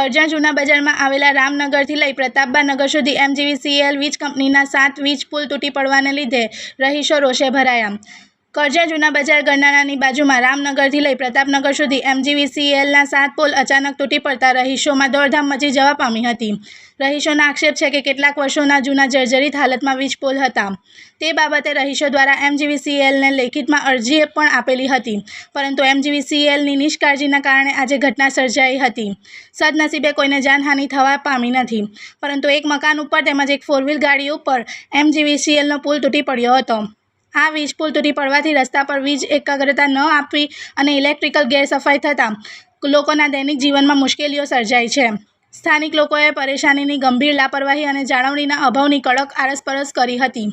કરજણ જૂના બજારમાં આવેલા રામનગરથી લઈ પ્રતાપબા નગર સુધી એમજીવીસીએલ વીજ કંપનીના સાત વીજ પુલ તૂટી પડવાને લીધે રહીશો રોષે ભરાયા. કરજણ જૂના બજાર ગરનાળાની બાજુમાં રામનગરથી લઈ પ્રતાપનગર સુધી એમજીવીસીએલના સાત પોલ અચાનક તૂટી પડતા રહીશોમાં દોડધામ મચી જવા પામી હતી. રહીશોના આક્ષેપ છે કે કેટલાક વર્ષોના જૂના જર્જરિત હાલતમાં વીજ પોલ હતા. તે બાબતે રહીશો દ્વારા એમજીવીસીએલને લેખિતમાં અરજી પણ આપેલી હતી, પરંતુ એમજીવીસીએલની નિષ્કાળજીના કારણે આજે ઘટના સર્જાઈ હતી. સદનસીબે કોઈને જાનહાનિ થવા પામી નથી, પરંતુ એક મકાન ઉપર તેમજ એક ફોર વ્હીલ ગાડી ઉપર એમજીવીસીએલનો પુલ તૂટી પડ્યો હતો. આ વીજ પુલ તૂટી પડવાથી રસ્તા પર વીજ એકાગ્રતા ન આપવી અને ઇલેક્ટ્રિકલ ગેરસફાઈ થતાં લોકોના દૈનિક જીવનમાં મુશ્કેલીઓ સર્જાય છે. સ્થાનિક લોકોએ પરેશાનીની ગંભીર લાપરવાહી અને જાળવણીના અભાવની કડક આરસપરસ કરી હતી.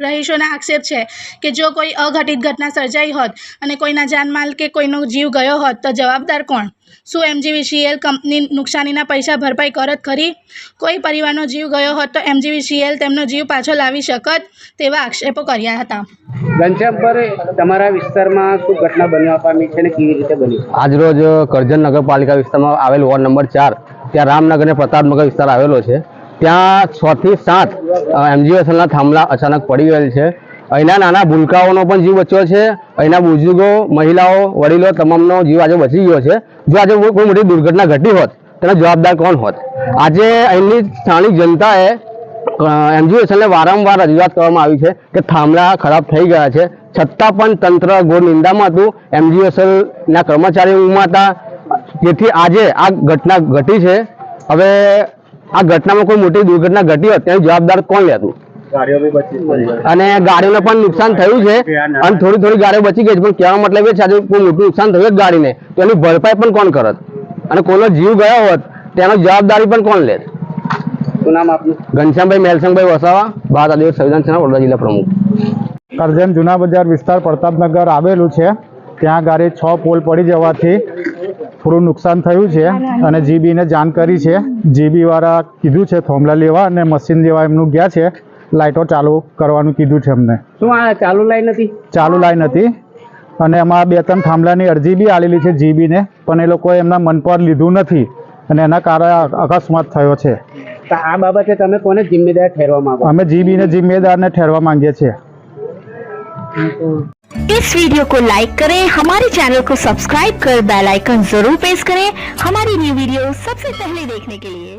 રહીશોના આક્ષેપ છે કે જો કોઈ અઘટિત ઘટના સર્જાઈ હોત અને કોઈના જાનમાલ કે કોઈનો જીવ ગયો હોત તો જવાબદાર કોણ? શું એમજીવીસીએલ કંપની નુકસાનીના પૈસા ભરપાઈ કરત ખરી? કોઈ પરિવારનો જીવ ગયો હોત તો એમજીવીસીએલ તેમનો જીવ પાછો લાવી શકત તેવા આક્ષેપો કર્યા હતા. ઘનશ્યામભાઈ તમારા વિસ્તારમાં શું ઘટના બનવા પામી છે અને કેવી રીતે બની? આજરોજ કરજણ નગરપાલિકા વિસ્તારમાં આવેલ વોર્ડ નંબર ચાર, ત્યાં રામનગર અને પ્રતાપનગર વિસ્તાર આવેલો છે. ત્યાં છ થી સાત એમજીએસએલના થાંભલા અચાનક પડી ગયેલ છે. અહીંના નાના ભૂલકાઓનો પણ જીવ બચ્યો છે. અહીંના બુઝુર્ગો, મહિલાઓ, વડીલો તમામનો જીવ આજે બચી ગયો છે. જો આજે કોઈ મોટી દુર્ઘટના ઘટી હોત, તેના જવાબદાર કોણ હોત? આજે અહીંની સ્થાનિક જનતાએ એમજીએસએલને વારંવાર રજૂઆત કરવામાં આવી છે કે થાંભલા ખરાબ થઈ ગયા છે. છતાં પણ તંત્ર ઘોર નિંદામાં હતું એમજીએસએલના કર્મચારીઓમાં હતા. જેથી આજે આ ઘટના ઘટી છે. હવે આ ઘટનામાં કોઈ મોટી દુર્ઘટના ઘટી હોત તેનું જવાબદાર કોણ લેતું અને ગાડીઓને પણ નુકસાન થયું છે. અને થોડી થોડી ગાડીઓ બચી ગઈ છે. પણ કહેવા મતલબ એ છે આજે કોઈ મોટું નુકસાન થયું જ ગાડીને. તો એની ભરપાઈ પણ કોણ કરત? અને કોઈનો જીવ ગયો હોત તેનો જવાબદારી પણ કોણ લેત? શું નામ આપનું? ઘનશ્યામભાઈ મેલસંગભાઈ વસાવા ભારત આદિવાસી સંવિધાન સેના વડોદરા જિલ્લા પ્રમુખ. કરજણ જૂના બજાર વિસ્તાર પ્રતાપનગર આવેલું છે. ત્યાં ગાડી છ પોલ પડી જવાથી થોડું નુકસાન થયું છે અને જીબીને જાણ કરી છે. જીબી વાળા કીધું છે થોમલા લેવા અને મશીન લેવા એમનું ગયા છે. લાઇટો ચાલુ કરવાનું કીધું છે અમને શું આ ચાલુ લાઈન હતી? ચાલુ લાઈન હતી. અને એમાં બે ત્રણ થાંભલાની અરજી બી આલેલી છે જીબીને પણ એ લોકોએ એમના મન પર લીધું નથી અને એના કારણે અકસ્માત થયો છે. તો આ બાબતે તમે કોને જિમ્મેદાર ઠેરવા માંગો અમે જીબીને જિમ્મેદારને ઠેરવા માંગીએ છીએ इस वीडियो को लाइक करें हमारे चैनल को सब्सक्राइब कर बेल आइकन जरूर प्रेस करें हमारी न्यू वीडियो सबसे पहले देखने के लिए